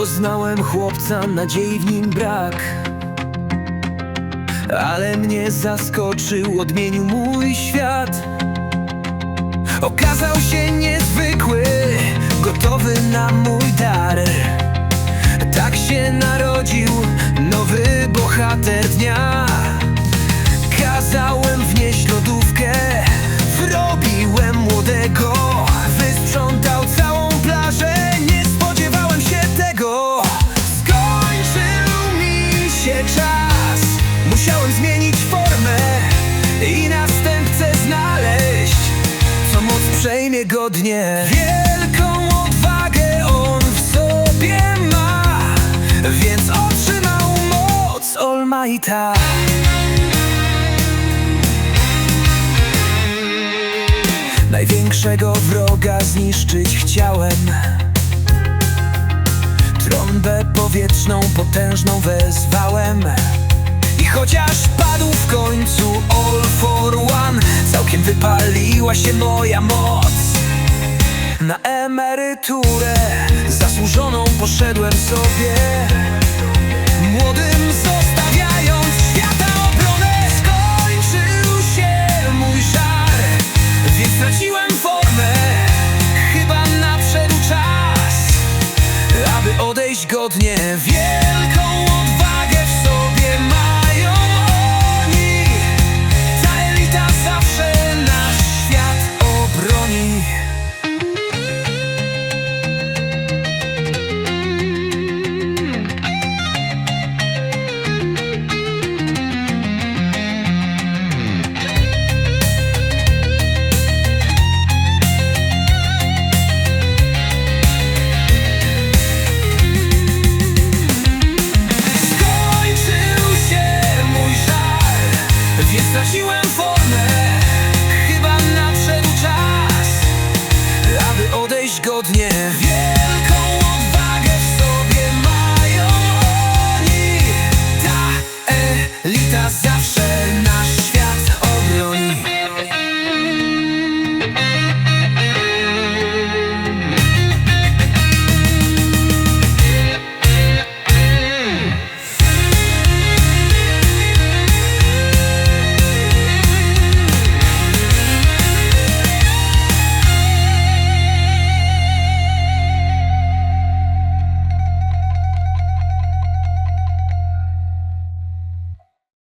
Poznałem chłopca, nadziei w nim brak. Ale mnie zaskoczył, odmienił mój świat. Okazał się niezwykły, gotowy na mój dar. Tak się narodził nowy bohater dnia Wielką odwagę on w sobie ma, więc otrzymał moc Almighta. Największego wroga zniszczyć chciałem. Trąbę powietrzną potężną wezwałem. I chociaż padł w końcu all for one Całkiem wypaliła się moja moc Na emeryturę zasłużoną poszedłem sobie. Młodym zostawiając świata obronę Skończył się mój żar. Więc straciłem formę Chyba nadszedł czas Aby odejść godnie Więc straciłem formę Chyba nadszedł czas Aby odejść godnie